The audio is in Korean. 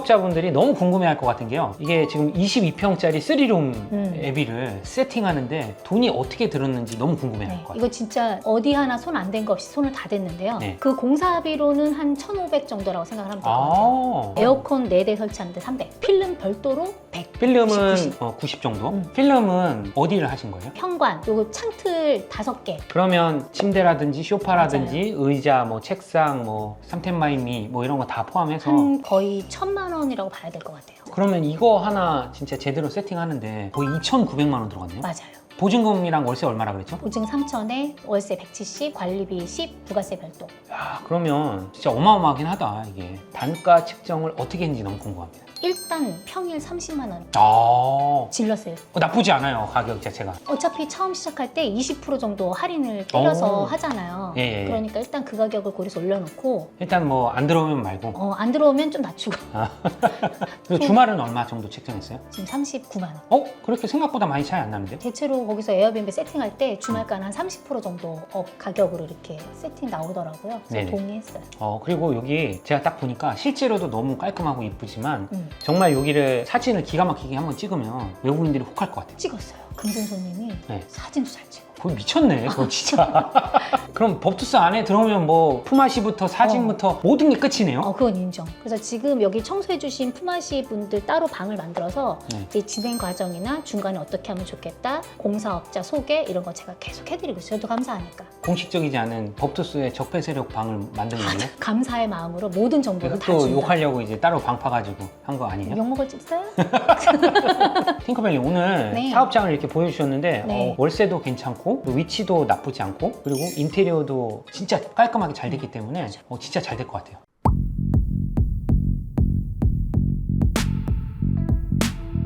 구독자분들이 너무 궁금해할 것 같은 게요. 이게 지금 22평짜리 3룸 음. 애비를 세팅하는데 돈이 어떻게 들었는지 너무 궁금해할 네, 것 같아요. 이거 진짜 어디 하나 손 안 댄 거 없이 손을 다 댔는데요. 네. 그 공사비로는 한 1,500 정도라고 생각을 하면 될 것 같아요. 아, 에어컨 4대 설치하는데 300, 필름 별도로 100. 필름은 90. 어, 90 정도? 음. 필름은 어디를 하신 거예요? 현관, 요거 창틀 5개. 그러면 침대라든지 소파라든지 의자, 뭐 책상, 뭐 삼텐마이미 뭐 이런 거 다 포함해서 한 거의 천만 원이라고 봐야 될 것 같아요. 그러면 이거 하나 진짜 제대로 세팅하는데 거의 2,900만 원 들어갔네요. 맞아요. 보증금이랑 월세 얼마라 그랬죠? 보증 3천에 월세 170, 관리비 10, 부가세 별도. 야, 그러면 진짜 어마어마하긴 하다 이게. 단가 측정을 어떻게 했는지 너무 궁금합니다. 일단 평일 30만 원 아, 어, 질렀어요. 나쁘지 않아요 가격 자체가. 어차피 처음 시작할 때 20% 정도 할인을 때려서 오. 하잖아요. 예, 예, 예. 그러니까 일단 그 가격을 고려해서 올려놓고 일단 뭐 안 들어오면 말고. 어, 안 들어오면 좀 낮추고 그리고 주말은 얼마 정도 책정했어요? 지금 39만 원. 어? 그렇게 생각보다 많이 차이 안 나는데? 대체로 거기서 에어비앤비 세팅할 때 주말간 한30% 정도 업 가격으로 이렇게 세팅 나오더라고요. 그래서 네네. 동의했어요. 어 그리고 여기 제가 딱 보니까 실제로도 너무 깔끔하고 이쁘지만 음, 정말 여기를 사진을 기가 막히게 한번 찍으면 외국인들이 혹할 것 같아요. 찍었어요. 금전 손님이 네. 사진도 잘 찍어. 거의 미쳤네, 그거 진짜. 그럼 법투스 안에 들어오면 뭐 품앗이부터 사진부터 모든 게 끝이네요. 어, 그건 인정. 그래서 지금 여기 청소해주신 품앗이 분들 따로 방을 만들어서 네. 이제 진행 과정이나 중간에 어떻게 하면 좋겠다, 공사업자 소개 이런 거 제가 계속 해드리고 있어요. 저도 감사하니까. 공식적이지 않은 법투스의 적폐 세력 방을 만드는 거예요? 감사의 마음으로 모든 정보를 다또 준다. 욕하려고 이제 따로 방 파가지고 한 거 아니에요? 욕먹을 집 있어요? 팅커벨리 오늘 네. 사업장을 이렇게 보여주셨는데 네. 어, 월세도 괜찮고 또 위치도 나쁘지 않고 그리고 인테리어도 진짜 깔끔하게 잘 됐기 때문에 어, 진짜 잘 될 것 같아요.